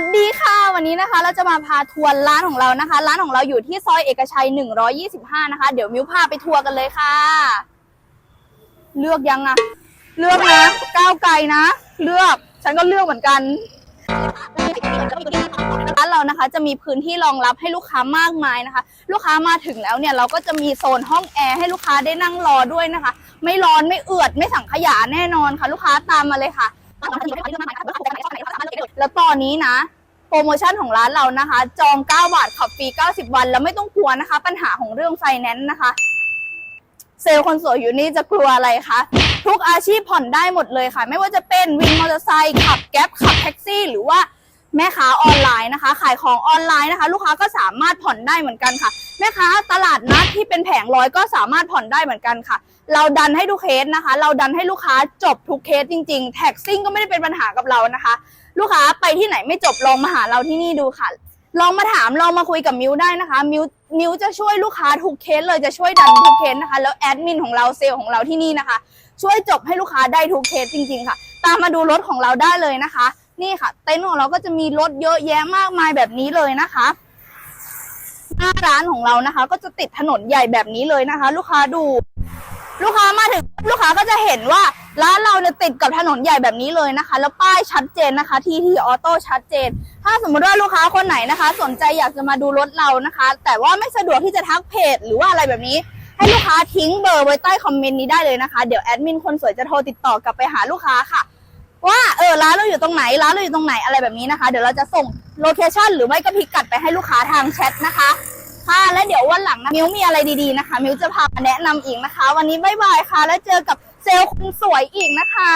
สดีค่ะ วันนี้นะคะเราจะมาพาทัวร์ร้านของเรานะคะ ร้านของเราอยู่ที่ซอยเอกชัย 125 นะคะ เดี๋ยวมิวพาไปทัวร์กันเลยค่ะ เลือกยังอะเลือกนะก้าวไกลนะ เลือกฉันก็เลือกเหมือนกันร้านเรานะคะ จะมีพื้นที่รองรับให้ลูกค้ามากมายนะคะ ลูกค้ามาถึงแล้วเนี่ยเราก็จะมีโซนห้องแอร์ให้ลูกค้าได้นั่งรอด้วยนะคะ ไม่ร้อนไม่เอือดไม่สังขยาแน่นอนค่ะ ลูกค้าตามมาเลยค่ะ แล้วตอนนี้นะ โปรโมชั่นของร้านเรานะคะ จอง 9 บาทขับฟรี 90 วัน แล้วไม่ต้องกลัวนะคะ ปัญหาของเรื่องไฟแนนซ์นะคะ เซลล์คนสวยอยู่นี่จะกลัวอะไรคะ ทุกอาชีพผ่อนได้หมดเลยค่ะ ไม่ว่าจะเป็นวินมอเตอร์ไซค์ขับแก๊ปขับแท็กซี่ หรือว่า แม่ค้าออนไลน์นะคะ ขายของออนไลน์นะคะ ลูกค้าก็สามารถผ่อนได้เหมือนกันค่ะ แม่ค้าตลาดนัดที่เป็นแผงร้อยก็สามารถผ่อนได้เหมือนกันค่ะ เราดันให้ทุกเคสนะคะ เราดันให้ลูกค้าจบทุกเคสจริงๆ แท็กซิ่งก็ไม่ได้เป็นปัญหากับเรานะคะ ลูกค้าไปที่ไหนไม่จบลองมาหาเราที่นี่ดูค่ะ ลองมาถามลองมาคุยกับมิวได้นะคะมิวมิวจะช่วยลูกค้าทุกเคสเลยจะช่วยดันทุกเคสนะคะ แล้วแอดมินของเราเซลล์ของเราที่นี่นะคะ ช่วยจบให้ลูกค้าได้ทุกเคสจริง ๆ ค่ะ ตามมาดูรถของเราได้เลยนะคะ นี่ค่ะ เต็นท์ของเราก็จะมีรถเยอะแยะมากมายแบบนี้เลยนะคะหน้าร้านของเรานะคะ ก็จะติดถนนใหญ่แบบนี้เลยนะคะ ลูกค้าดู ลูกค้ามาถึงลูกค้าก็จะเห็นว่าร้านเราเนี่ยติดกับถนนใหญ่แบบนี้เลยนะคะ แล้วป้ายชัดเจนนะคะ ที่ที่ออโต้ชัดเจน ถ้าสมมติว่าลูกค้าคนไหนนะคะ สนใจอยากจะมาดูรถเรานะคะ แต่ว่าไม่สะดวกที่จะทักเพจหรือว่าอะไรแบบนี้ ให้ลูกค้าทิ้งเบอร์ไว้ใต้คอมเมนต์นี้ได้เลยนะคะ เดี๋ยวแอดมินคนสวยจะโทรติดต่อกลับไปหาลูกค้าค่ะ ว่าเออร้านเราอยู่ตรงไหนร้านเราอยู่ตรงไหนอะไรแบบนี้นะคะ เดี๋ยวเราจะส่งโลเคชั่นหรือไม่ก็พิกัดไปให้ลูกค้าทางแชทนะคะ ค่ะและเดี๋ยววันหลังนะมิวมีอะไรดีๆนะคะ มิวจะพามาแนะนำอีกนะคะ วันนี้บ๊ายบายค่ะ แล้วเจอกับเซลล์คนสวยอีกนะคะ